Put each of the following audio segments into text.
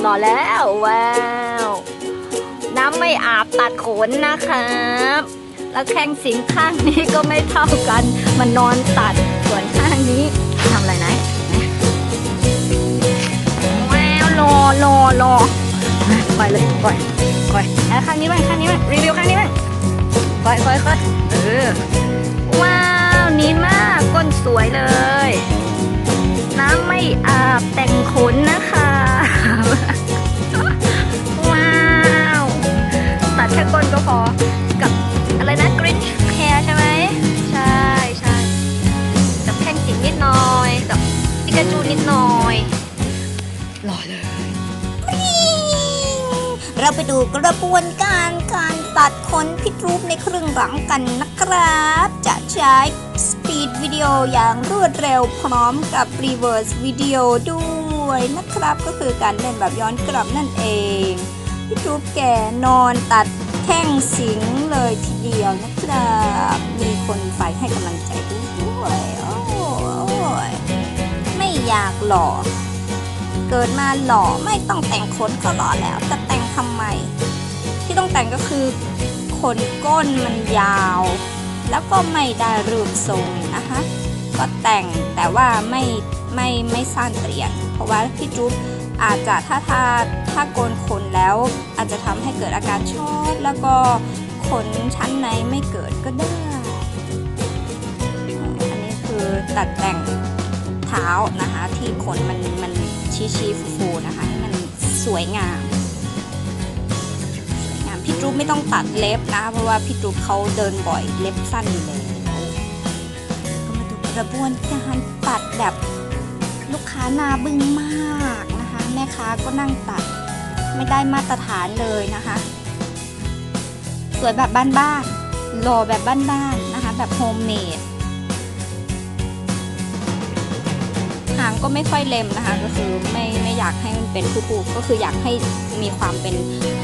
หล่อแล้วว้าว น้ำไม่อาบตัดขนนะครับ แล้วแข้งสิงข้างนี้ก็ไม่เท่ากัน มันนอนตัดส่วนข้างนี้ทำอะไรนะว้าวรอรอรอมาปล่อยเลยปล่อยปล่อยแล้วข้างนี้บ้างข้างนี้บ้างรีวิวข้างนี้บ้างปล่อยปล่อยปล่อยเออว้าวนีมากก้นสวยเลย กาจูนิดหน่อยหล่อเลย เราไปดูกระบวนการการตัดขนพิทรูปในครึ่งหลังกันนะครับ จะใช้สปีดวิดีโออย่างรวดเร็วพร้อมกับรีเวิร์สวิดีโอด้วยนะครับ ก็คือการเล่นแบบย้อนกลับนั่นเองพิทรูปแกนอนตัดแข้งสิงเลยทีเดียวนะครับ มีคนไปให้กำลัง อยากหล่อ เกิดมาหล่อไม่ต้องแต่งขนก็หล่อแล้วจะแต่งทำไม ที่ต้องแต่งก็คือขนก้นมันยาว แล้วก็ไม่ได้รูปทรงนะคะก็แต่งแต่ว่าไม่ไม่ไม่สั้นเตรียนเพราะว่าพี่จุ๊บอาจจะถ้าถ้าถ้าโกนขนแล้วอาจจะทำให้เกิดอาการช็อตแล้วก็ขนชั้นในไม่เกิดก็ได้ อันนี้คือตัดแต่ง ท้านะคะ ที่ขนมันมันชี้ชี้ฟูฟูๆนะคะให้มันสวยงาม สวยงามพี่จุ๊บไม่ต้องตัดเล็บนะเพราะว่าพี่จุ๊บเขาเดินบ่อยเล็บสั้นอยู่แล้วก็มาดูกระบวนการตัดแบบลูกค้าหนาบึ้งมากนะคะ แม่ค้าก็นั่งตัดไม่ได้มาตรฐานเลยนะคะ สวยแบบบ้านๆหล่อแบบบ้านๆนะคะ แบบโฮมเมด ก็ไม่ค่อยเล็มนะคะ ก็คือไม่ไม่อยากให้มันเป็นผู้ๆก็คืออยากให้มีความเป็น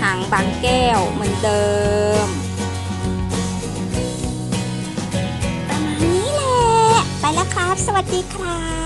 หางบางแก้วเหมือนเดิมประมาณนี้แหละ ไปแล้วครับ สวัสดีครับ